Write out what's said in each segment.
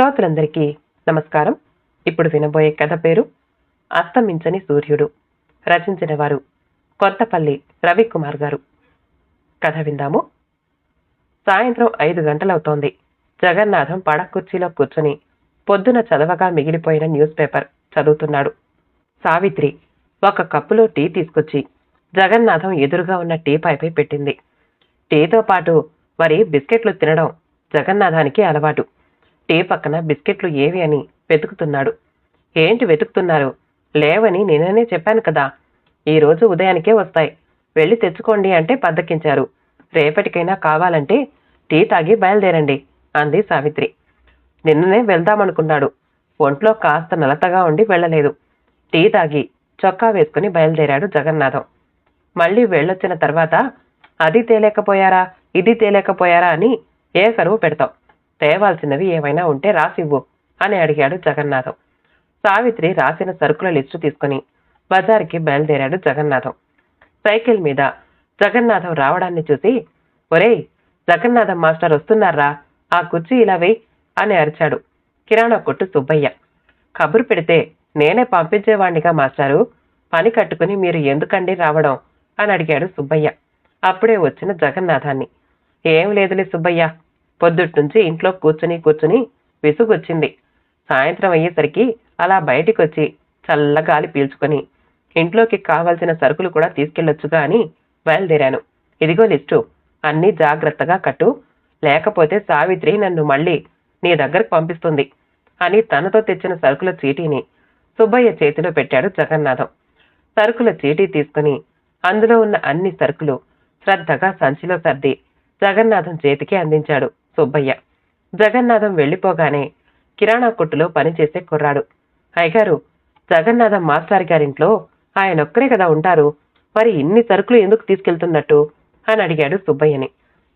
శ్రోతలందరికీ నమస్కారం. ఇప్పుడు వినబోయే కథ పేరు అస్తమించని సూర్యుడు. రచించిన వారు కొత్తపల్లి రవికుమార్ గారు. కథ విందాము. సాయంత్రం ఐదు గంటలవుతోంది. జగన్నాథం పడకుర్చీలో కూర్చుని పొద్దున చదవగా మిగిలిపోయిన న్యూస్ పేపర్ చదువుతున్నాడు. సావిత్రి ఒక కప్పులో టీ తీసుకొచ్చి జగన్నాథం ఎదురుగా ఉన్న టీ పైపై పెట్టింది. టీతో పాటు మరి బిస్కెట్లు తినడం జగన్నాథానికి అలవాటు. టీ పక్కన బిస్కెట్లు ఏవి అని వెతుకుతున్నాడు. ఏంటి వెతుకుతున్నారు? లేవని నేననే చెప్పాను కదా. ఈరోజు ఉదయానికే వస్తాయి. వెళ్ళి తెచ్చుకోండి అంటే బద్దకించారు రేపటికైనా కావాలంటే టీ తాగి బయలుదేరండి అంది సావిత్రి. నిన్ననే వెళ్దామనుకున్నాడు. ఒంట్లో కాస్త నలతగా ఉండి వెళ్ళలేదు. టీ తాగి చొక్కా వేసుకుని బయలుదేరాడు జగన్నాథం. మళ్ళీ వెళ్ళొచ్చిన తర్వాత అది తేలేకపోయారా ఇది తేలేకపోయారా అని ఏ కరువు పెడతాం. తేవాల్సినవి ఏమైనా ఉంటే రాసివ్వు అని అడిగాడు జగన్నాథం. సావిత్రి రాసిన సరుకుల లిస్టు తీసుకుని బజార్కి బయలుదేరాడు జగన్నాథం. సైకిల్ మీద జగన్నాథం రావడాన్ని చూసి ఒరేయ్ జగన్నాథం మాస్టర్ వస్తున్నారా? ఆ కుర్చీ ఇలా వెయ్ అని అరిచాడు కిరాణా కొట్టు సుబ్బయ్య. కబురు పెడితే నేనే పంపించేవాణ్ణిగా మాస్టారు. పని కట్టుకుని మీరు ఎందుకండి రావడం? అని అడిగాడు సుబ్బయ్య. అప్పుడే వచ్చిన జగన్నాథాన్ని. ఏం లేదులే సుబ్బయ్య పొద్దుట్నుంచి ఇంట్లో కూర్చుని కూర్చుని విసుగొచ్చింది. సాయంత్రం అయ్యేసరికి అలా బయటికి వచ్చి చల్ల గాలి పీల్చుకొని ఇంట్లోకి కావాల్సిన సరుకులు కూడా తీసుకెళ్ళొచ్చుగా అని బయలుదేరాను. ఇదిగో లిస్టు అన్నీ జాగ్రత్తగా కట్టు. లేకపోతే సావిత్రి నన్ను మళ్ళీ నీ దగ్గరకు పంపిస్తుంది అని తనతో తెచ్చిన సరుకుల చీటీని సుబ్బయ్య చేతిలో పెట్టాడు జగన్నాథం. సరుకుల చీటీ తీసుకుని అందులో ఉన్న అన్ని సరుకులు శ్రద్ధగా సంచిలో సర్ది జగన్నాథం చేతికి అందించాడు. సుబ్బయ్య. జగన్నాథం వెళ్ళిపోగానే కిరాణా కొట్టులో పనిచేసే కుర్రాడు. అయ్యగారు జగన్నాథం మాస్టర్ గారింట్లో ఆయన ఒక్కరే కదా ఉంటారు. మరి ఇన్ని సరుకులు ఎందుకు తీసుకెళ్తున్నట్టు? అని అడిగాడు సుబ్బయ్యని.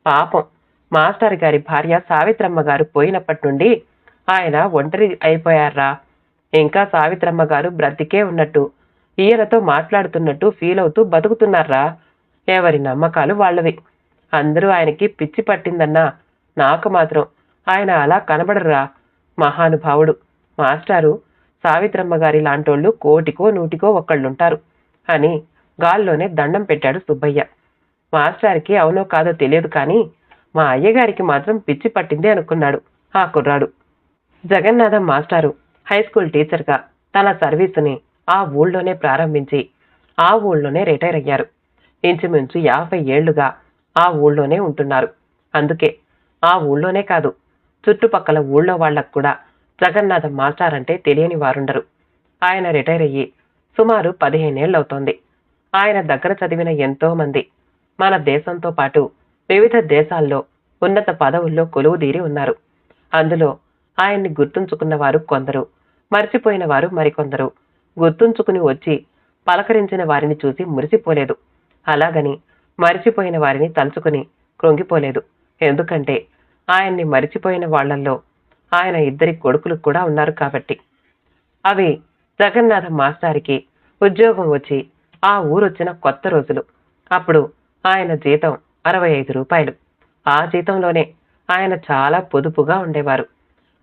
పాపం మాస్టర్ గారి భార్య సావిత్రమ్మ గారు పోయినప్పటి నుండి ఆయన ఒంటరి అయిపోయారా? ఇంకా సావిత్రమ్మ గారు బ్రతికే ఉన్నట్టు ఈయనతో మాట్లాడుతున్నట్టు ఫీల్ అవుతూ బతుకుతున్నారా? ఎవరి నమ్మకాలు వాళ్ళవి. అందరూ ఆయనకి పిచ్చి పట్టిందన్నా నాకు మాత్రం ఆయన అలా కనబడరా మహానుభావుడు. మాస్టారు సావిత్రమ్మ గారి లాంటోళ్ళు కోటికో నూటికో ఒక్కళ్ళుంటారు అని గాల్లోనే దండం పెట్టాడు సుబ్బయ్య. మాస్టార్కి అవునో కాదో తెలియదు కానీ మా అయ్యగారికి మాత్రం పిచ్చి పట్టింది అనుకున్నాడు ఆ కుర్రాడు. జగన్నాథం మాస్టారు హై స్కూల్ టీచర్గా తన సర్వీసుని ఆ ఊళ్ళోనే ప్రారంభించి ఆ ఊళ్ళోనే రిటైర్ అయ్యారు. ఇంచుమించు యాభై ఏళ్ళుగా ఆ ఊళ్ళోనే ఉంటున్నారు. అందుకే ఆ ఊళ్ళోనే కాదు. చుట్టుపక్కల ఊళ్ళో వాళ్ళకు కూడా జగన్నాథం మాస్టారంటే తెలియని వారుండరు. ఆయన రిటైర్ అయ్యి సుమారు పదిహేనేళ్ళవుతోంది ఆయన దగ్గర చదివిన ఎంతో మంది. మన దేశంతో పాటు వివిధ దేశాల్లో ఉన్నత పదవుల్లో కొలువుదీరి ఉన్నారు. అందులో ఆయన్ని గుర్తుంచుకున్న వారు కొందరు మర్చిపోయిన వారు మరికొందరు. గుర్తుంచుకుని వచ్చి పలకరించిన వారిని చూసి మురిసిపోలేదు. అలాగని మరిచిపోయిన వారిని తలుచుకుని కృంగిపోలేదు. ఎందుకంటే ఆయన్ని మరిచిపోయిన వాళ్ళల్లో ఆయన ఇద్దరి కొడుకులు కూడా ఉన్నారు కాబట్టి. అవి జగన్నాథ మాస్టారికి ఉద్యోగం వచ్చి ఆ ఊరొచ్చిన కొత్త రోజులు. అప్పుడు ఆయన జీతం అరవై ఐదు రూపాయలు. ఆ జీతంలోనే ఆయన చాలా పొదుపుగా ఉండేవారు.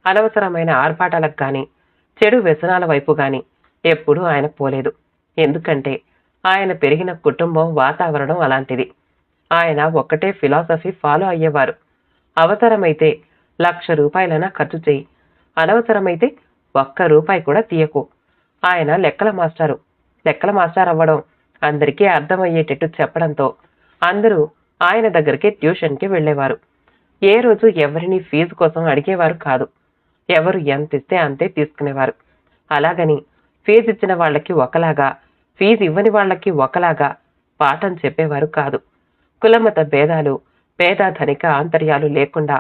అనవసరమైన ఆర్భాటాలకు కానీ చెడు వ్యసనాల వైపు కానీ ఎప్పుడూ ఆయన పోలేదు. ఎందుకంటే ఆయన పెరిగిన కుటుంబం వాతావరణం అలాంటిది. ఆయన ఒక్కటే ఫిలాసఫీ ఫాలో అయ్యేవారు. అవసరమైతే లక్ష రూపాయలైనా ఖర్చు చేయి. అనవసరమైతే ఒక్క రూపాయి కూడా తీయకు. ఆయన లెక్కల మాస్టారు. లెక్కల మాస్టర్ అవ్వడం అందరికీ అర్థమయ్యేటట్టు చెప్పడంతో అందరూ ఆయన దగ్గరికి ట్యూషన్కి వెళ్ళేవారు. ఏ రోజు ఎవరిని ఫీజు కోసం అడిగేవారు కాదు. ఎవరు ఎంత ఇస్తే అంతే తీసుకునేవారు. అలాగని ఫీజు ఇచ్చిన వాళ్ళకి ఒకలాగా ఫీజు ఇవ్వని వాళ్ళకి ఒకలాగా పాఠం చెప్పేవారు కాదు. కులమత భేదాలు పేద ధనిక ఆంతర్యాలు లేకుండా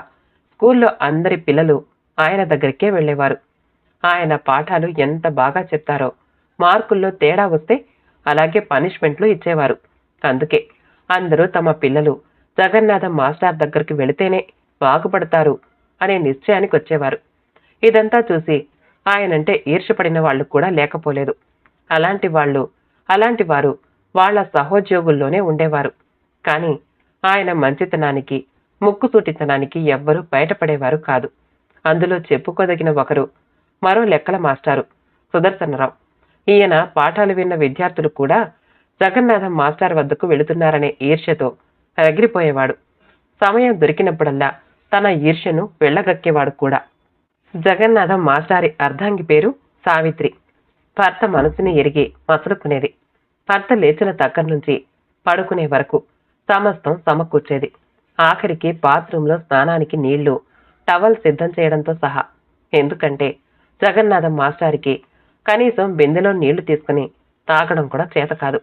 స్కూల్లో అందరి పిల్లలు ఆయన దగ్గరికే వెళ్ళేవారు. ఆయన పాఠాలు ఎంత బాగా చెప్తారో మార్కుల్లో తేడా వస్తే అలాగే పనిష్మెంట్లు ఇచ్చేవారు. అందుకే అందరూ తమ పిల్లలు జగన్నాథం మాస్టర్ దగ్గరికి వెళితేనే బాగుపడతారు అనే నిశ్చయానికి వచ్చేవారు. ఇదంతా చూసి ఆయనంటే ఈర్షపడిన వాళ్ళు కూడా లేకపోలేదు. అలాంటి వాళ్ళు అలాంటి వారు వాళ్ళ సహోద్యోగుల్లోనే ఉండేవారు. కానీ ఆయన మంచితనానికి ముక్కుసూటితనానికి ఎవ్వరూ బయటపడేవారు కాదు. అందులో చెప్పుకోదగిన ఒకరు మరో లెక్కల మాస్టారు సుదర్శనరావు. ఈయన పాఠాలు విన్న విద్యార్థులు కూడా జగన్నాథం మాస్టర్ వద్దకు వెళుతున్నారనే ఈర్ష్యతో ఎగిరిపోయేవాడు. సమయం దొరికినప్పుడల్లా తన ఈర్ష్యను వెళ్ళగక్కేవాడు కూడా. జగన్నాథం మాస్టారి అర్ధాంగి పేరు సావిత్రి. భర్త మనసుని ఎరిగి మసలుకునేది. భర్త లేచిన దగ్గర నుంచి పడుకునే వరకు సమస్తం సమకూర్చేది. ఆఖరికి బాత్రూంలో స్నానానికి నీళ్ళు టవల్ సిద్ధం చేయడంతో సహా. ఎందుకంటే జగన్నాథం మాస్టారికి కనీసం బిందెలో నీళ్ళు తీసుకుని తాగడం కూడా చేత కాదు.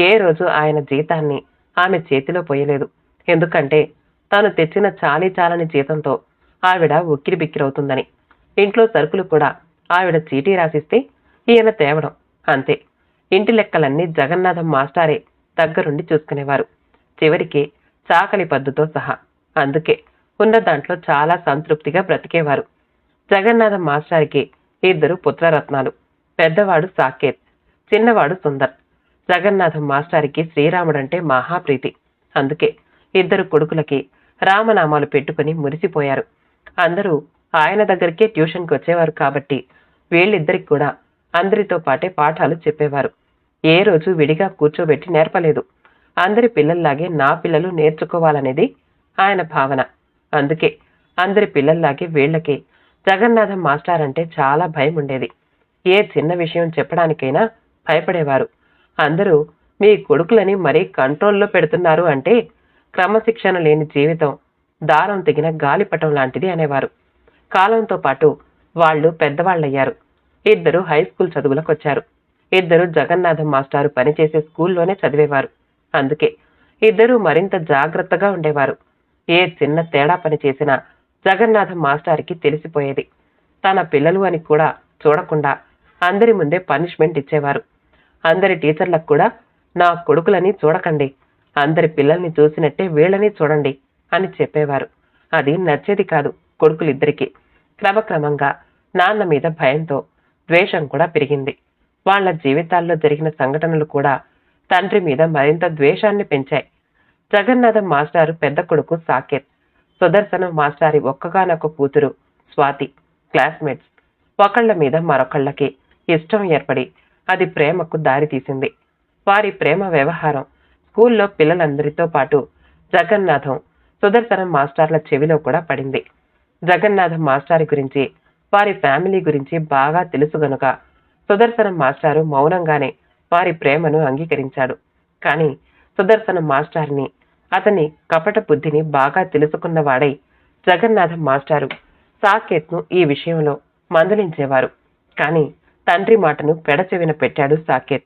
ఏ రోజు ఆయన జీతాన్ని ఆమె చేతిలో పోయలేదు. ఎందుకంటే తాను తెచ్చిన చాలీ చాలని జీతంతో ఆవిడ ఉక్కిరి బిక్కిరవుతుందని ఇంట్లో సరుకులు కూడా ఆవిడ చీటీ రాసిస్తే ఈయన తేవడం అంతే. ఇంటి లెక్కలన్నీ జగన్నాథం మాస్టారే దగ్గరుండి చూసుకునేవారు. చివరికి చాకలి పద్దుతో సహా. అందుకే ఉన్న దాంట్లో చాలా సంతృప్తిగా బ్రతికేవారు. జగన్నాథం మాస్టారికి ఇద్దరు పుత్రరత్నాలు పెద్దవాడు సాకేత్ చిన్నవాడు సుందర్. జగన్నాథం మాస్టారికి శ్రీరాముడంటే మహాప్రీతి. అందుకే ఇద్దరు కొడుకులకి రామనామాలు పెట్టుకుని మురిసిపోయారు. అందరూ ఆయన దగ్గరికే ట్యూషన్కి వచ్చేవారు కాబట్టి వీళ్ళిద్దరికి కూడా అందరితో పాటే పాఠాలు చెప్పేవారు. ఏ రోజు విడిగా కూర్చోబెట్టి నేర్పలేదు. అందరి పిల్లల్లాగే నా పిల్లలు నేర్చుకోవాలనేది ఆయన భావన. అందుకే అందరి పిల్లల్లాగే వీళ్ళకి. జగన్నాథం మాస్టర్ అంటే చాలా భయం ఉండేది ఏ చిన్న విషయం చెప్పడానికైనా భయపడేవారు. అందరూ మీ కొడుకులని మరీ కంట్రోల్లో పెడుతున్నారు అంటే క్రమశిక్షణ లేని జీవితం దారం తెగిన గాలిపటం లాంటిది అనేవారు. కాలంతో పాటు వాళ్ళు పెద్దవాళ్ళయ్యారు. ఇద్దరు హై స్కూల్ చదువులకు వచ్చారు ఇద్దరు జగన్నాథం మాస్టారు పనిచేసే స్కూల్లోనే చదివేవారు. అందుకే ఇద్దరూ మరింత జాగ్రత్తగా ఉండేవారు. ఏ చిన్న తేడా పని చేసినా జగన్నాథం మాస్టారికి తెలిసిపోయేది. తన పిల్లలు అని కూడా చూడకుండా అందరి ముందే పనిష్మెంట్ ఇచ్చేవారు. అందరి టీచర్లకు కూడా నా కొడుకులని చూడకండి. అందరి పిల్లల్ని చూసినట్టే వీళ్ళని చూడండి అని చెప్పేవారు. అది నచ్చేది కాదు కొడుకులిద్దరికీ. క్రమక్రమంగా నాన్న మీద భయంతో ద్వేషం కూడా పెరిగింది. వాళ్ళ జీవితాల్లో జరిగిన సంఘటనలు కూడా తండ్రి మీద మరింత ద్వేషాన్ని పెంచాయి. జగన్నాథం మాస్టారు పెద్ద కొడుకు సాకేత్. సుదర్శనం మాస్టారి ఒక్కగానొక్క కూతురు స్వాతి క్లాస్మేట్స్. ఒకళ్ళ మీద మరొకళ్ళకి ఇష్టం ఏర్పడి అది ప్రేమకు దారి తీసింది. వారి ప్రేమ వ్యవహారం స్కూల్లో పిల్లలందరితో పాటు జగన్నాథం సుదర్శనం మాస్టర్ల చెవిలో కూడా పడింది. జగన్నాథం మాస్టారి గురించి వారి ఫ్యామిలీ గురించి బాగా తెలుసు గనుక సుదర్శనం మాస్టారు మౌనంగానే వారి ప్రేమను అంగీకరించాడు. కానీ సుదర్శన మాస్టార్ని అతని కపట బుద్ధిని బాగా తెలుసుకున్నవాడై జగన్నాథం మాస్టారు సాకేత్ను ఈ విషయంలో మందలించేవారు. కానీ తండ్రి మాటను పెడచెవిన పెట్టాడు సాకేత్.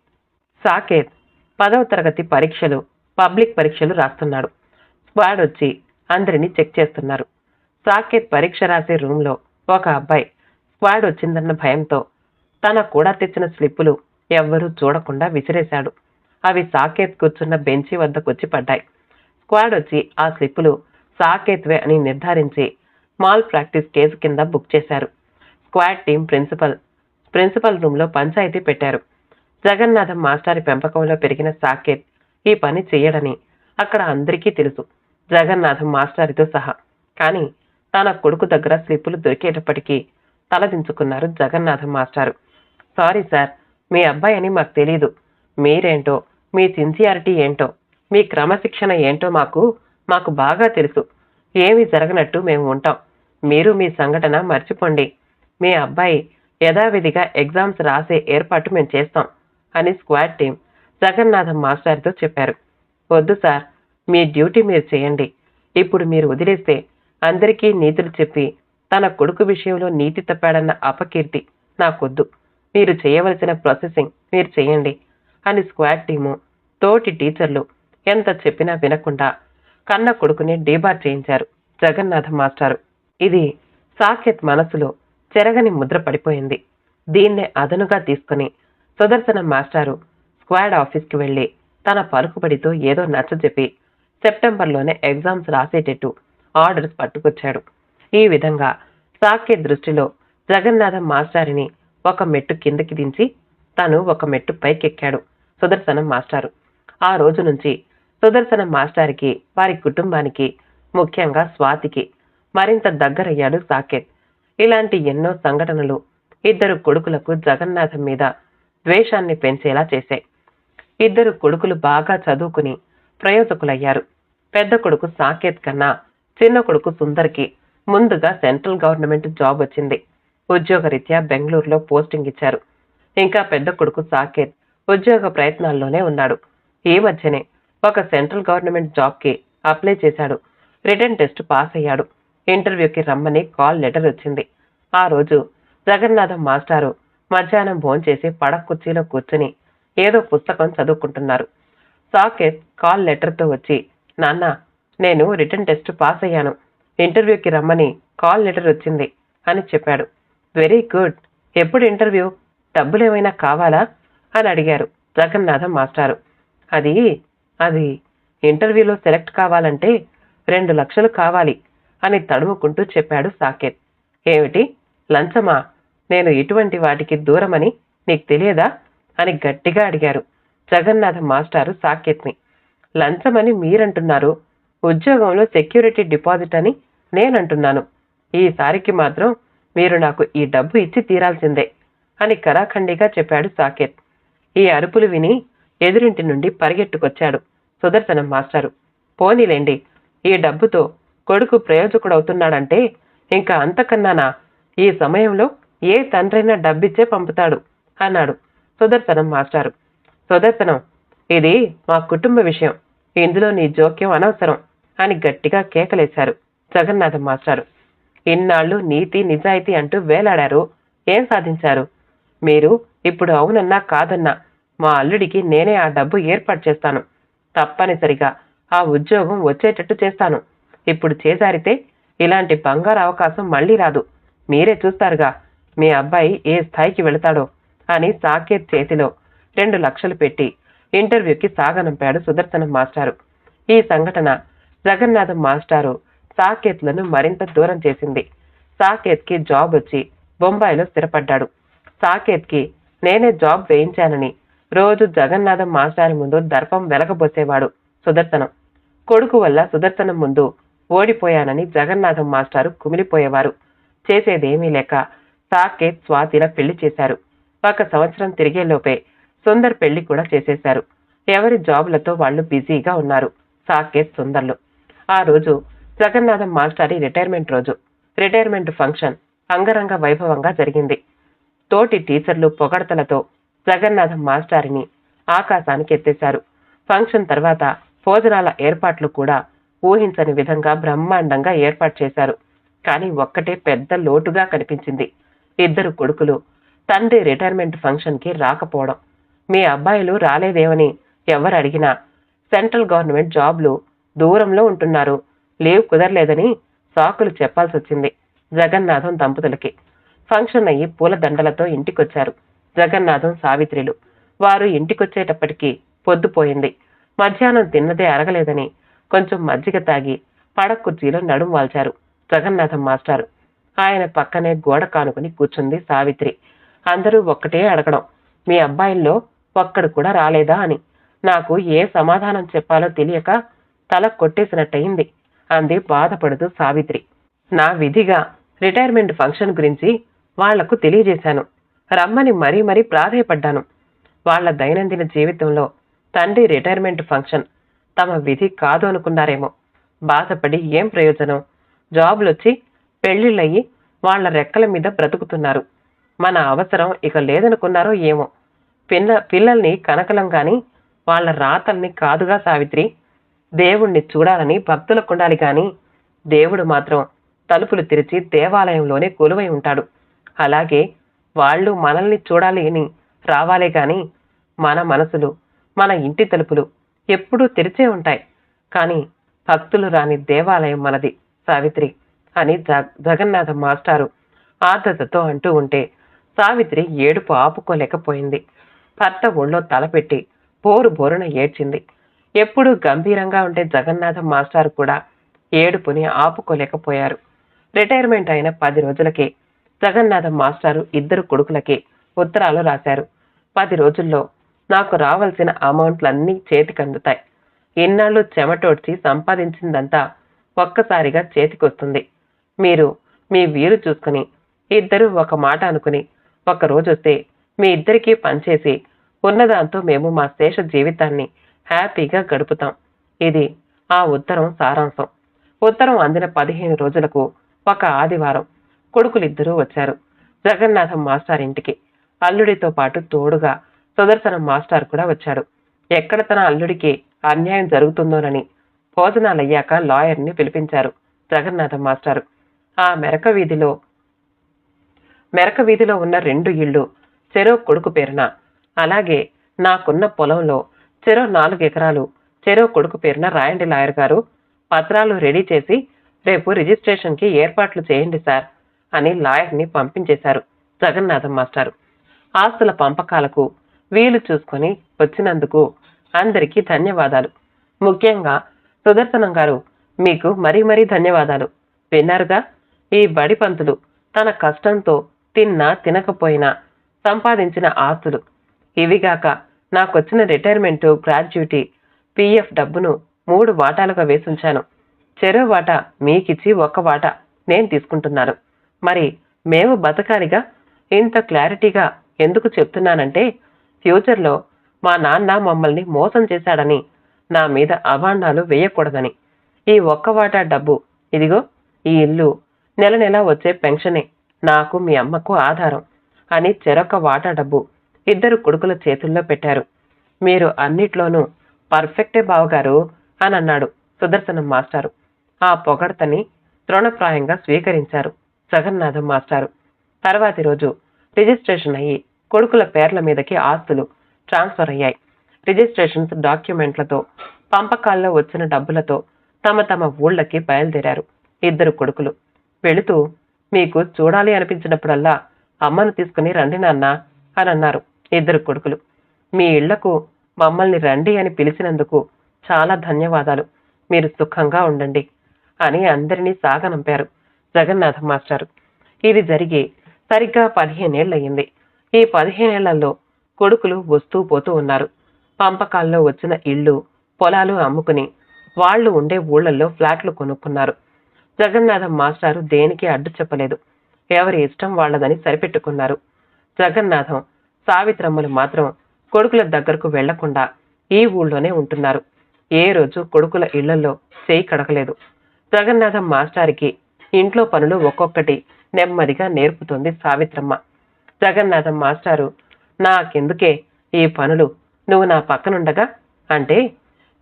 సాకేత్ పదవ తరగతి పరీక్షలు పబ్లిక్ పరీక్షలు రాస్తున్నాడు. స్క్వాడ్ వచ్చి అందరినీ చెక్ చేస్తున్నారు. సాకేత్ పరీక్ష రాసే రూమ్లో ఒక అబ్బాయి స్క్వాడ్ వచ్చిందన్న భయంతో తన కూడా తెచ్చిన స్లిప్పులు ఎవ్వరూ చూడకుండా విసిరేశాడు. అవి సాకేత్ కూర్చున్న బెంచి వద్దకొచ్చి పడ్డాయి. స్క్వాడ్ వచ్చి ఆ స్లిప్పులు సాకేత్వే అని నిర్ధారించి మాల్ ప్రాక్టీస్ కేసు కింద బుక్ చేశారు. స్క్వాడ్ టీం ప్రిన్సిపల్ ప్రిన్సిపల్ రూమ్లో పంచాయతీ పెట్టారు. జగన్నాథం మాస్టారి పెంపకంలో పెరిగిన సాకేత్ ఈ పని చేయడని అక్కడ అందరికీ తెలుసు. జగన్నాథం మాస్టారితో సహా. కానీ తన కొడుకు దగ్గర స్లిప్పులు దొరికేటప్పటికీ తలదించుకున్నారు జగన్నాథం మాస్టారు. సారీ సార్ మీ అబ్బాయి అని మాకు తెలీదు. మీరేంటో మీ సిన్సియారిటీ ఏంటో మీ క్రమశిక్షణ ఏంటో మాకు మాకు బాగా తెలుసు. ఏమీ జరగనట్టు మేము ఉంటాం. మీరు మీ సంఘటన మర్చిపోండి. మీ అబ్బాయి యథావిధిగా ఎగ్జామ్స్ రాసే ఏర్పాటు మేము చేస్తాం అని స్క్వాడ్ టీం జగన్నాథం మాస్టర్తో చెప్పారు. వద్దు సార్ మీ డ్యూటీ మీరు చేయండి. ఇప్పుడు మీరు వదిలేస్తే అందరికీ నీతులు చెప్పి తన కొడుకు విషయంలో నీతి తప్పాడన్న అపకీర్తి నాకొద్దు. మీరు చేయవలసిన ప్రాసెసింగ్ మీరు చేయండి అని స్క్వాడ్ టీము తోటి టీచర్లు ఎంత చెప్పినా వినకుండా కన్న కొడుకుని డీబార్ చేయించారు. జగన్నాథ మాస్టారు ఇది సాకేత్ మనసులో చెరగని ముద్ర పడిపోయింది. దీన్నే అదనుగా తీసుకుని సుదర్శన మాస్టారు స్క్వాడ్ ఆఫీస్కి వెళ్ళి తన పలుకుబడితో ఏదో నచ్చజెప్పి సెప్టెంబర్లోనే ఎగ్జామ్స్ రాసేటట్టు ఆర్డర్స్ పట్టుకొచ్చాడు. ఈ విధంగా సాకేత్ దృష్టిలో జగన్నాథం మాస్టారిని ఒక మెట్టు కిందకి దించి తను ఒక మెట్టు పైకెక్కాడు సుదర్శనం మాస్టారు. ఆ రోజు నుంచి సుదర్శనం మాస్టారికి వారి కుటుంబానికి ముఖ్యంగా స్వాతికి మరింత దగ్గరయ్యాడు సాకేత్. ఇలాంటి ఎన్నో సంఘటనలు ఇద్దరు కొడుకులకు జగన్నాథం మీద ద్వేషాన్ని పెంచేలా చేశాయి. ఇద్దరు కొడుకులు బాగా చదువుకుని ప్రయోజకులయ్యారు. పెద్ద కొడుకు సాకేత్ కన్నా చిన్న కొడుకు సుందర్కి ముందుగా సెంట్రల్ గవర్నమెంట్ జాబ్ వచ్చింది. ఉద్యోగరీత్యా బెంగళూరులో పోస్టింగ్ ఇచ్చారు. ఇంకా పెద్ద కొడుకు సాకేత్ ఉద్యోగ ప్రయత్నాల్లోనే ఉన్నాడు. ఈ మధ్యనే ఒక సెంట్రల్ గవర్నమెంట్ జాబ్కి అప్లై చేశాడు. రిటర్న్ టెస్ట్ పాస్ అయ్యాడు. ఇంటర్వ్యూకి రమ్మని కాల్ లెటర్ వచ్చింది. ఆ రోజు జగన్నాథం మాస్టారు మధ్యాహ్నం భోంచేసి పడక కుర్చీలో కూర్చుని ఏదో పుస్తకం చదువుకుంటున్నారు. సాకేత్ కాల్ లెటర్తో వచ్చి నాన్న నేను రిటర్న్ టెస్ట్ పాస్ అయ్యాను. ఇంటర్వ్యూకి రమ్మని కాల్ లెటర్ వచ్చింది అని చెప్పాడు. Very good. ఎప్పుడు ఇంటర్వ్యూ? డబ్బులు ఏమైనా కావాలా? అని అడిగారు జగన్నాథం మాస్టారు. అది అది ఇంటర్వ్యూలో సెలెక్ట్ కావాలంటే రెండు లక్షలు కావాలి అని తడుముకుంటూ చెప్పాడు సాకేత్. ఏమిటి? లంచమా? నేను ఇటువంటి వాటికి దూరమని నీకు తెలియదా? అని గట్టిగా అడిగారు జగన్నాథం మాస్టారు సాకేత్ని. లంచమని మీరంటున్నారు. ఉద్యోగంలో సెక్యూరిటీ డిపాజిట్ అని నేనంటున్నాను. ఈసారికి మాత్రం మీరు నాకు ఈ డబ్బు ఇచ్చి తీరాల్సిందే అని కరాఖండిగా చెప్పాడు సాకేత్. ఈ అరుపులు విని ఎదురింటి నుండి పరిగెట్టుకొచ్చాడు సుదర్శనం మాస్టారు. పోనీలేండి ఈ డబ్బుతో కొడుకు ప్రయోజకుడవుతున్నాడంటే ఇంకా అంతకన్నానా? ఈ సమయంలో ఏ తండ్రైనా డబ్బిచ్చే పంపుతాడు అన్నాడు సుదర్శనం మాస్టారు. సుదర్శనం ఇది మా కుటుంబ విషయం. ఇందులో నీ జోక్యం అనవసరం అని గట్టిగా కేకలేశారు జగన్నాథం మాస్టారు. ఇన్నాళ్ళు నీతి నిజాయితీ అంటూ వేలాడారు. ఏం సాధించారు? మీరు ఇప్పుడు అవునన్నా కాదన్నా మా అల్లుడికి నేనే ఆ డబ్బు ఏర్పాటు చేస్తాను. తప్పనిసరిగా ఆ ఉద్యోగం వచ్చేటట్టు చేస్తాను. ఇప్పుడు చేజారితే ఇలాంటి బంగారు అవకాశం మళ్ళీ రాదు. మీరే చూస్తారుగా మీ అబ్బాయి ఏ స్థాయికి వెళతాడో అని సాకేత్ చేతిలో రెండు లక్షలు పెట్టి ఇంటర్వ్యూకి సాగనంపాడు సుదర్శనం మాస్టారు. ఈ సంఘటన జగన్నాథం మాస్టారు సాకేత్లను మరింత దూరం చేసింది. సాకేత్కి జాబ్ వచ్చి బొంబాయిలో స్థిరపడ్డాడు. సాకేత్కి నేనే జాబ్ వేయించానని. రోజు జగన్నాథం మాస్టారి ముందు దర్పం వెలగబోసేవాడు సుదర్శనం. కొడుకు వల్ల సుదర్శనం ముందు ఓడిపోయానని జగన్నాథం మాస్టారు కుమిలిపోయేవారు. చేసేదేమీ లేక సాకేత్ స్వాతిల పెళ్ళి చేశారు. ఒక సంవత్సరం తిరిగేలోపే సుందర్ పెళ్ళి కూడా చేసేశారు. ఎవరి జాబులతో వాళ్ళు బిజీగా ఉన్నారు. సాకేత్ సుందర్లు. ఆ రోజు జగన్నాథం మాస్టారి రిటైర్మెంట్ రోజు రిటైర్మెంట్ ఫంక్షన్ అంగరంగ వైభవంగా జరిగింది. తోటి టీచర్లు పొగడతలతో జగన్నాథం మాస్టారిని ఆకాశానికి ఎత్తేశారు ఫంక్షన్ తర్వాత భోజనాల ఏర్పాట్లు కూడా ఊహించని విధంగా బ్రహ్మాండంగా ఏర్పాటు చేశారు. కానీ ఒక్కటే పెద్ద లోటుగా కనిపించింది. ఇద్దరు కొడుకులు తండ్రి రిటైర్మెంట్ ఫంక్షన్కి రాకపోవడం. మీ అబ్బాయిలు రాలేదేమని ఎవరు అడిగినా సెంట్రల్ గవర్నమెంట్ జాబ్లు దూరంలో ఉంటున్నారు. లీవ్ కుదరలేదని సాకులు చెప్పాల్సి వచ్చింది జగన్నాథం దంపతులకి. ఫంక్షన్ అయ్యి పూల దండలతో ఇంటికొచ్చారు జగన్నాథం సావిత్రిలు. వారు ఇంటికొచ్చేటప్పటికి పొద్దుపోయింది మధ్యాహ్నం తిన్నదే అరగలేదని కొంచెం మజ్జిగ తాగి పడక కుర్చీలో నడుం వాల్చారు జగన్నాథం మాస్టారు. ఆయన పక్కనే గోడ కానుకుని కూర్చుంది సావిత్రి. అందరూ ఒక్కటే అడగడం మీ అబ్బాయిల్లో ఒక్కడు కూడా రాలేదా అని. నాకు ఏ సమాధానం చెప్పాలో తెలియక తల కొట్టేసినట్టయింది. అంది బాధపడుతూ సావిత్రి. నా విధిగా రిటైర్మెంట్ ఫంక్షన్ గురించి వాళ్ళకు తెలియజేశాను. రమ్మని మరీ మరీ ప్రాధేయపడ్డాను. వాళ్ళ దైనందిన జీవితంలో తండ్రి రిటైర్మెంట్ ఫంక్షన్ తమ విధి కాదు అనుకున్నారేమో. బాధపడి ఏం ప్రయోజనం? జాబులొచ్చి పెళ్ళిళ్ళయి వాళ్ళ రెక్కల మీద బ్రతుకుతున్నారు. మన అవసరం ఇక లేదనుకున్నారో ఏమో. పిల్ల పిల్లల్ని కనకలం కానీ వాళ్ళ రాతల్ని కాదుగా సావిత్రి. దేవుణ్ణి చూడాలని భక్తులకు ఉండాలి కానీ దేవుడు మాత్రం తలుపులు తెరిచి దేవాలయంలోనే కొలువై ఉంటాడు. అలాగే వాళ్ళు మనల్ని చూడాలి అని రావాలే కానీ మన మనసులు మన ఇంటి తలుపులు ఎప్పుడూ తెరిచే ఉంటాయి. కానీ భక్తులు రాని దేవాలయం మనది. సావిత్రి అని జగ జగన్నాథ మాస్టారు ఆర్ద్రతతో అంటూ ఉంటే సావిత్రి ఏడుపు ఆపుకోలేకపోయింది. భర్త ఒళ్ళో తలపెట్టి బోరు బోరున ఏడ్చింది. ఎప్పుడూ గంభీరంగా ఉండే జగన్నాథం మాస్టారు కూడా ఏడుపుని ఆపుకోలేకపోయారు. రిటైర్మెంట్ అయిన పది రోజులకే జగన్నాథం మాస్టారు ఇద్దరు కొడుకులకి ఉత్తరాలు రాశారు. పది రోజుల్లో నాకు రావాల్సిన అమౌంట్లన్నీ చేతికందుతాయి ఇన్నాళ్ళు చెమటోడ్చి సంపాదించిందంతా ఒక్కసారిగా చేతికొస్తుంది. మీరు మీ వీరు చూసుకుని ఇద్దరు ఒక మాట అనుకుని ఒక రోజు వస్తే మీ ఇద్దరికీ పనిచేసి ఉన్నదాంతో మేము మా శేష జీవితాన్ని హ్యాపీగా గడుపుతాం. ఇది ఆ ఉత్తరం సారాంశం. ఉత్తరం అందిన పదిహేను రోజులకు ఒక ఆదివారం కొడుకులిద్దరూ వచ్చారు. జగన్నాథం మాస్టర్ ఇంటికి. అల్లుడితో పాటు తోడుగా సుదర్శనం మాస్టర్ కూడా వచ్చాడు. ఎక్కడ తన అల్లుడికి అన్యాయం జరుగుతుందోనని భోజనాలయ్యాక లాయర్ని పిలిపించారు జగన్నాథం మాస్టారు. ఆ మెరక వీధిలో మెరక వీధిలో ఉన్న రెండు ఇళ్ళు చెరో కొడుకు పేరున. అలాగే నాకున్న పొలంలో చెరో నాలుగు ఎకరాలు. చెరో కొడుకు పేరున రాయండి లాయర్ గారు. పత్రాలు రెడీ చేసి రేపు రిజిస్ట్రేషన్కి ఏర్పాట్లు చేయండి సార్ అని లాయర్ని పంపించేశారు జగన్నాథం మాస్టారు. ఆస్తుల పంపకాలకు వీలు చూసుకొని వచ్చినందుకు అందరికీ ధన్యవాదాలు. ముఖ్యంగా సుదర్శనం గారు మీకు మరీ మరీ ధన్యవాదాలు. విన్నారుగా? ఈ బడిపంతులు తన కష్టంతో తిన్నా తినకపోయినా సంపాదించిన ఆస్తులు. ఇవిగాక నాకు వచ్చిన రిటైర్మెంటు గ్రాడ్యుటీ పిఎఫ్ డబ్బును మూడు వాటాలుగా వేసుంచాను. చెరో వాటా మీకిచ్చి ఒక వాటా నేను తీసుకుంటున్నాను. మరి మేము బతకాలిగా? ఇంత క్లారిటీగా ఎందుకు చెప్తున్నానంటే ఫ్యూచర్లో మా నాన్న మమ్మల్ని మోసం చేశాడని నా మీద అభాండాలు వేయకూడదని. ఈ ఒక్క వాటా డబ్బు ఇదిగో ఈ ఇల్లు నెల నెల వచ్చే పెన్షనే నాకు మీ అమ్మకు ఆధారం అని చెరొక వాటా డబ్బు ఇద్దరు కొడుకుల చేతుల్లో పెట్టారు. మీరు అన్నిట్లోనూ పర్ఫెక్టే బావగారు అని అన్నాడు సుదర్శనం మాస్టారు. ఆ పొగడ్తని తృణప్రాయంగా స్వీకరించారు జగన్నాథం మాస్టారు. తర్వాతి రోజు రిజిస్ట్రేషన్ అయ్యి కొడుకుల పేర్ల మీదకి ఆస్తులు ట్రాన్స్ఫర్ అయ్యాయి. రిజిస్ట్రేషన్స్ డాక్యుమెంట్లతో పంపకాల్లో వచ్చిన డబ్బులతో తమ తమ ఊళ్ళకి బయలుదేరారు ఇద్దరు కొడుకులు. వెళుతూ మీకు చూడాలి అనిపించినప్పుడల్లా అమ్మను తీసుకుని రండి నాన్న అని అన్నారు. ఇద్దరు కొడుకులు. మీ ఇళ్ళకు మమ్మల్ని రండి అని పిలిచినందుకు చాలా ధన్యవాదాలు. మీరు సుఖంగా ఉండండి అని అందరినీ సాగనంపారు జగన్నాథం మాస్టారు. ఇది జరిగి సరిగ్గా పదిహేనేళ్ళయ్యింది ఈ పదిహేనేళ్ళలో కొడుకులు వస్తూ పోతూ ఉన్నారు. పంపకాల్లో వచ్చిన ఇళ్ళు పొలాలు అమ్ముకుని వాళ్ళు ఉండే ఊళ్ళల్లో ఫ్లాట్లు కొనుక్కున్నారు. జగన్నాథం మాస్టారు దేనికి అడ్డు చెప్పలేదు. ఎవరి ఇష్టం వాళ్ళదని సరిపెట్టుకున్నారు. జగన్నాథం సావిత్రమ్మలు మాత్రం కొడుకుల దగ్గరకు వెళ్ళకుండా ఈ ఊళ్ళోనే ఉంటున్నారు. ఏ రోజు కొడుకుల ఇళ్ళలో చేయి కడకలేదు జగన్నాథం మాస్టారికి ఇంట్లో పనులు ఒక్కొక్కటి నెమ్మదిగా నేర్పుతోంది సావిత్రమ్మ. జగన్నాథం మాస్టారు నాకెందుకే ఈ పనులు? నువ్వు నా పక్కనుండగా? అంటే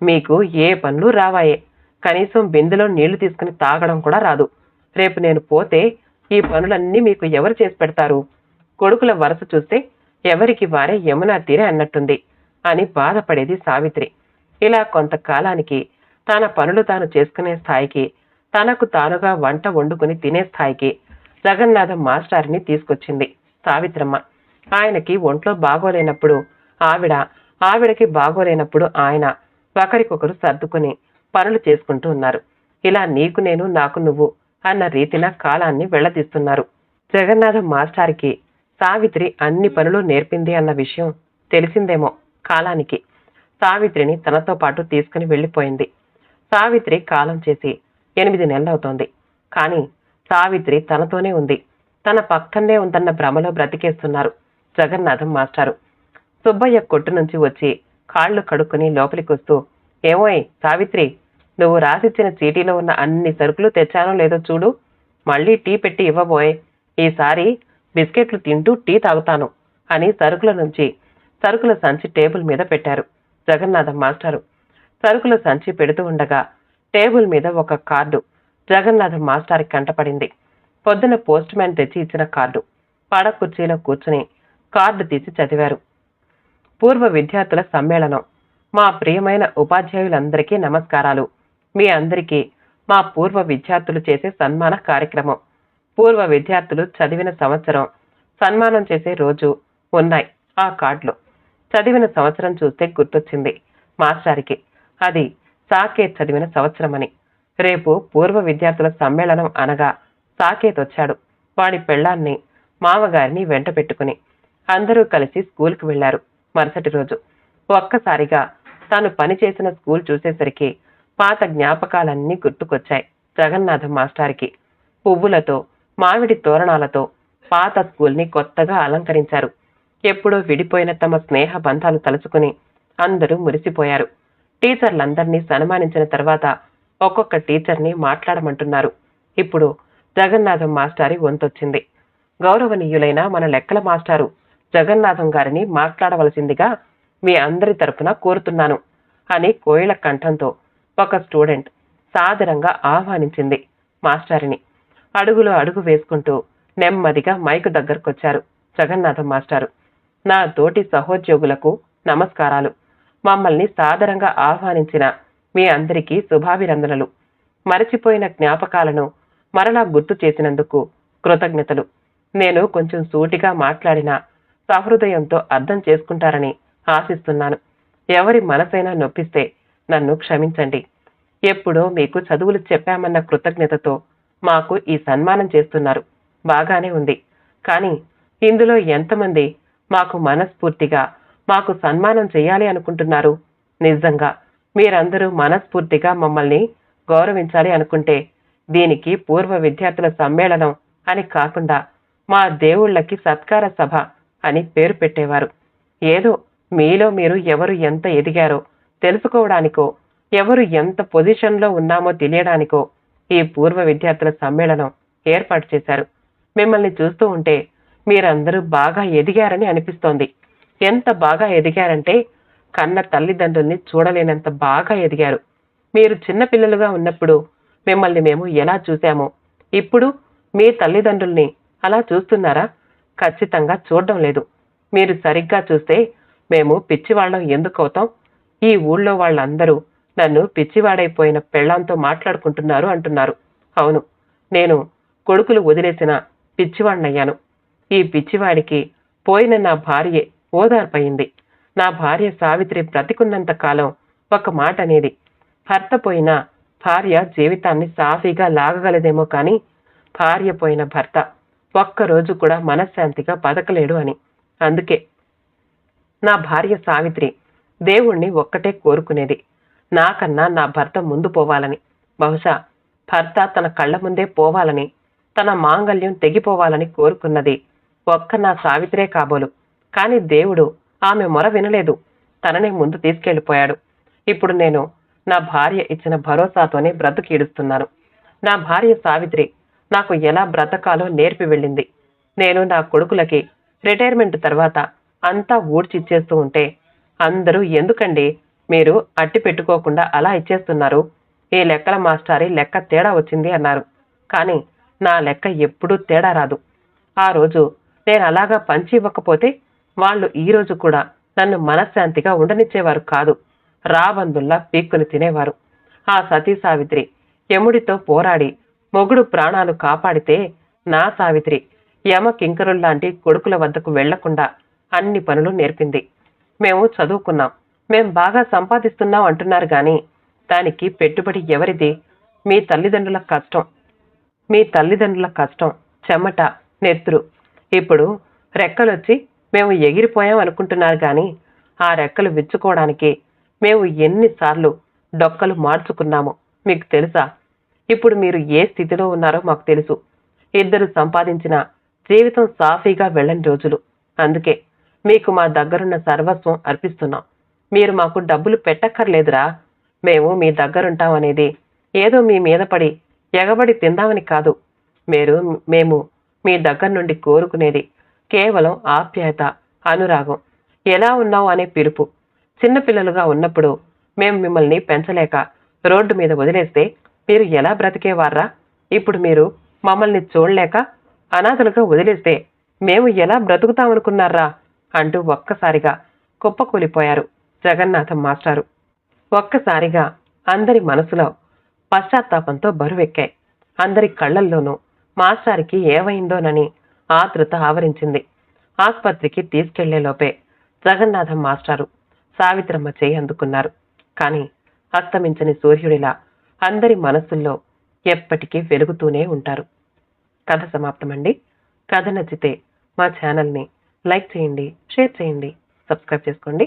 మీకు ఏ పనులు రావాయే? కనీసం బిందెలో నీళ్ళు తీసుకుని తాగడం కూడా రాదు. రేపు నేను పోతే ఈ పనులన్నీ మీకు ఎవరు చేసి పెడతారు? కొడుకుల వరస చూస్తే ఎవరికి వారే యమునా తీరే అన్నట్టుంది అని బాధపడేది సావిత్రి. ఇలా కొంతకాలానికి తన పనులు తాను చేసుకునే స్థాయికి తనకు తానుగా వంట వండుకుని తినే స్థాయికి జగన్నాథ మాస్టారిని తీసుకొచ్చింది సావిత్రమ్మ. ఆయనకి ఒంట్లో బాగోలేనప్పుడు ఆవిడ ఆవిడకి బాగోలేనప్పుడు ఆయన ఒకరికొకరు సర్దుకుని పనులు చేసుకుంటూ ఉన్నారు. ఇలా నీకు నేను నాకు నువ్వు అన్న రీతిన కాలాన్ని వెళ్ళదీస్తున్నారు. జగన్నాథం మాస్టారికి సావిత్రి అన్ని పనులు నేర్పింది అన్న విషయం తెలిసిందేమో కాలానికి. సావిత్రిని తనతో పాటు తీసుకుని వెళ్ళిపోయింది. సావిత్రి కాలం చేసి ఎనిమిది నెలలవుతోంది. కానీ సావిత్రి తనతోనే ఉంది. తన పక్కనే ఉందన్న భ్రమలో బ్రతికేస్తున్నారు జగన్నాథం మాస్టారు. సుబ్బయ్య కొట్టు నుంచి వచ్చి కాళ్ళు కడుక్కుని లోపలికి వస్తూ ఏమోయ్ సావిత్రి నువ్వు రాసిచ్చిన చీటీలో ఉన్న అన్ని సరుకులు తెచ్చానో లేదో చూడు. మళ్ళీ టీ పెట్టి ఇవ్వబోయ్. ఈసారి బిస్కెట్లు తింటూ టీ తాగుతాను అని సరుకుల నుంచి సరుకుల సంచి టేబుల్ మీద పెట్టారు జగన్నాథం మాస్టారు. సరుకుల సంచి పెడుతూ ఉండగా టేబుల్ మీద ఒక కార్డు జగన్నాథం మాస్టార్కి కంటపడింది. పొద్దున పోస్ట్ మ్యాన్ తెచ్చి ఇచ్చిన కార్డు. పడ కుర్చీలో కూర్చుని కార్డు తీసి చదివారు. పూర్వ విద్యార్థుల సమ్మేళనం. మా ప్రియమైన ఉపాధ్యాయులందరికీ నమస్కారాలు. మీ అందరికీ మా పూర్వ విద్యార్థులు చేసే సన్మాన కార్యక్రమం. పూర్వ విద్యార్థులు చదివిన సంవత్సరం సన్మానం చేసే రోజు ఉన్నాయి ఆ కార్డులో. చదివిన సంవత్సరం చూస్తే గుర్తొచ్చింది మాస్టారికి. అది సాకేత్ చదివిన సంవత్సరమని. రేపు పూర్వ విద్యార్థుల సమ్మేళనం అనగా సాకేత్ వచ్చాడు. వాడి పెళ్ళాన్ని మామగారిని వెంట పెట్టుకుని అందరూ కలిసి స్కూల్కి వెళ్ళారు మరుసటి రోజు. ఒక్కసారిగా తాను పనిచేసిన స్కూల్ చూసేసరికి పాత జ్ఞాపకాలన్నీ గుర్తుకొచ్చాయి జగన్నాథం మాస్టారికి. పువ్వులతో మామిడి తోరణాలతో పాత స్కూల్ని కొత్తగా అలంకరించారు. ఎప్పుడో విడిపోయిన తమ స్నేహ బంధాలు తలుచుకుని అందరూ మురిసిపోయారు. టీచర్లందరినీ సన్మానించిన తర్వాత ఒక్కొక్క టీచర్ని మాట్లాడమంటున్నారు. ఇప్పుడు జగన్నాథం మాస్టారి వంతొచ్చింది. గౌరవనీయులైన మన లెక్కల మాస్టారు జగన్నాథం గారిని మాట్లాడవలసిందిగా మీ అందరి తరపున కోరుతున్నాను అని కోయిల కంఠంతో ఒక స్టూడెంట్ సాదరంగా ఆహ్వానించింది మాస్టారిని. అడుగులో అడుగు వేసుకుంటూ నెమ్మదిగా మైకు దగ్గరకొచ్చారు జగన్నాథం మాస్టారు. నా తోటి సహోద్యోగులకు నమస్కారాలు. మమ్మల్ని సాదరంగా ఆహ్వానించిన మీ అందరికీ శుభాభినందనలు. మరచిపోయిన జ్ఞాపకాలను మరలా గుర్తు చేసినందుకు కృతజ్ఞతలు. నేను కొంచెం సూటిగా మాట్లాడినా సహృదయంతో అర్థం చేసుకుంటారని ఆశిస్తున్నాను. ఎవరి మనసైనా నొప్పిస్తే నన్ను క్షమించండి. ఎప్పుడో మీకు చదువులు చెప్పామన్న కృతజ్ఞతతో మాకు ఈ సన్మానం చేస్తున్నారు. బాగానే ఉంది. కానీ ఇందులో ఎంతమంది మాకు మనస్ఫూర్తిగా మాకు సన్మానం చేయాలి అనుకుంటున్నారు? నిజంగా మీరందరూ మనస్ఫూర్తిగా మమ్మల్ని గౌరవించాలి అనుకుంటే దీనికి పూర్వ విద్యార్థుల సమ్మేళనం అని కాకుండా మా దేవుళ్ళకి సత్కార సభ అని పేరు పెట్టేవారు. ఏదో మీలో మీరు ఎవరు ఎంత ఎదిగారో తెలుసుకోవడానికో ఎవరు ఎంత పొజిషన్లో ఉన్నామో తెలియడానికో ఈ పూర్వ విద్యార్థుల సమ్మేళనం ఏర్పాటు చేశారు. మిమ్మల్ని చూస్తూ ఉంటే మీరందరూ బాగా ఎదిగారని అనిపిస్తోంది. ఎంత బాగా ఎదిగారంటే కన్న తల్లిదండ్రుల్ని చూడలేనంత బాగా ఎదిగారు. మీరు చిన్నపిల్లలుగా ఉన్నప్పుడు మిమ్మల్ని మేము ఎలా చూశామో ఇప్పుడు మీ తల్లిదండ్రుల్ని అలా చూస్తున్నారా? ఖచ్చితంగా చూడడం లేదు. మీరు సరిగ్గా చూస్తే మేము పిచ్చివాళ్ళం ఎందుకు అవుతాం? ఈ ఊళ్ళో వాళ్ళందరూ నన్ను పిచ్చివాడైపోయిన పెళ్ళాంతో మాట్లాడుకుంటున్నారు అంటున్నారు. అవును నేను కొడుకులు వదిలేసిన పిచ్చివాడినయ్యాను ఈ పిచ్చివాడికి పోయిన నా భార్యే ఓదార్పయింది. నా భార్య సావిత్రి బ్రతికున్నంత కాలం ఒక మాట అనేది భర్త పోయిన భార్య జీవితాన్ని సాఫీగా లాగగలదేమో కానీ భార్య పోయిన భర్త ఒక్కరోజు కూడా మనశ్శాంతిగా బతకలేడు అని. అందుకే నా భార్య సావిత్రి దేవుణ్ణి ఒక్కటే కోరుకునేది. నాకన్నా నా భర్త ముందు పోవాలని. బహుశా భర్త తన కళ్ళ ముందే పోవాలని తన మాంగల్యం తెగిపోవాలని కోరుకున్నది. ఒక్క నా సావిత్రే కాబోలు. కాని దేవుడు ఆమె మొర వినలేదు. తననే ముందు తీసుకెళ్ళిపోయాడు ఇప్పుడు నేను నా భార్య ఇచ్చిన భరోసాతోనే బ్రతుకీడుస్తున్నాను నా భార్య సావిత్రి నాకు ఎలా బ్రతకాలో నేర్పి వెళ్ళింది. నేను నా కొడుకులకి రిటైర్మెంట్ తర్వాత అంతా ఊడ్చిచ్చేస్తూ ఉంటే అందరూ ఎందుకండి మీరు అట్టి పెట్టుకోకుండా అలా ఇచ్చేస్తున్నారు. ఈ లెక్కల మాస్టారి లెక్క తేడా వచ్చింది అన్నారు. కానీ నా లెక్క ఎప్పుడూ తేడా రాదు. ఆ రోజు నేను అలాగా పంచి ఇవ్వకపోతే వాళ్ళు ఈరోజు కూడా నన్ను మనశ్శాంతిగా ఉండనిచ్చేవారు కాదు. రాబందుల్లా పీక్కుని తినేవారు. ఆ సతీ సావిత్రి యముడితో పోరాడి మొగుడు ప్రాణాలు కాపాడితే నా సావిత్రి యమ కింకరుల్లాంటి కొడుకుల వద్దకు వెళ్ళకుండా అన్ని పనులు నేర్పింది. మేము చదువుకున్నాం. మేం బాగా సంపాదిస్తున్నాం అంటున్నారు కానీ దానికి పెట్టుబడి ఎవరిది? మీ తల్లిదండ్రుల కష్టం. మీ తల్లిదండ్రుల కష్టం. చెమట నెత్తురు. ఇప్పుడు రెక్కలొచ్చి మేము ఎగిరిపోయాం అనుకుంటున్నారు కానీ ఆ రెక్కలు విచ్చుకోవడానికి మేము ఎన్నిసార్లు డొక్కలు మార్చుకున్నామో మీకు తెలుసా? ఇప్పుడు మీరు ఏ స్థితిలో ఉన్నారో మాకు తెలుసు. ఇద్దరు సంపాదించిన జీవితం సాఫీగా వెళ్ళని రోజులు. అందుకే మీకు మా దగ్గరున్న సర్వస్వం అర్పిస్తున్నాం. మీరు మాకు డబ్బులు పెట్టక్కర్లేదురా. మేము మీ దగ్గరుంటాం అనేది ఏదో మీ మీద పడి ఎగబడి తిందామని కాదు. మీరు మేము మీ దగ్గర నుండి కోరుకునేది కేవలం ఆప్యాయత అనురాగం. ఎలా ఉన్నావు అనే పిలుపు. చిన్నపిల్లలుగా ఉన్నప్పుడు మేము మిమ్మల్ని పెంచలేక రోడ్డు మీద వదిలేస్తే మీరు ఎలా బ్రతికేవారా ఇప్పుడు మీరు మమ్మల్ని చూడలేక అనాథలుగా వదిలేస్తే మేము ఎలా బ్రతుకుతామనుకున్నారా అంటూ ఒక్కసారిగా కుప్పకూలిపోయారు. జగన్నాథం మాస్టారు. ఒక్కసారిగా అందరి మనసులో పశ్చాత్తాపంతో బరువెక్కాయి. అందరి కళ్ళల్లోనూ మాస్టారికి ఏమైందోనని ఆతృత ఆవరించింది. ఆసుపత్రికి తీసుకెళ్ళేలోపే జగన్నాథం మాస్టారు సావిత్రమ్మ చేయి అందుకున్నారు. కానీ అస్తమించని సూర్యుడిలా అందరి మనసుల్లో ఎప్పటికీ వెలుగుతూనే ఉంటారు. కథ సమాప్తమండి. కథ నచ్చితే మా ఛానల్ని లైక్ చేయండి షేర్ చేయండి సబ్స్క్రైబ్ చేసుకోండి.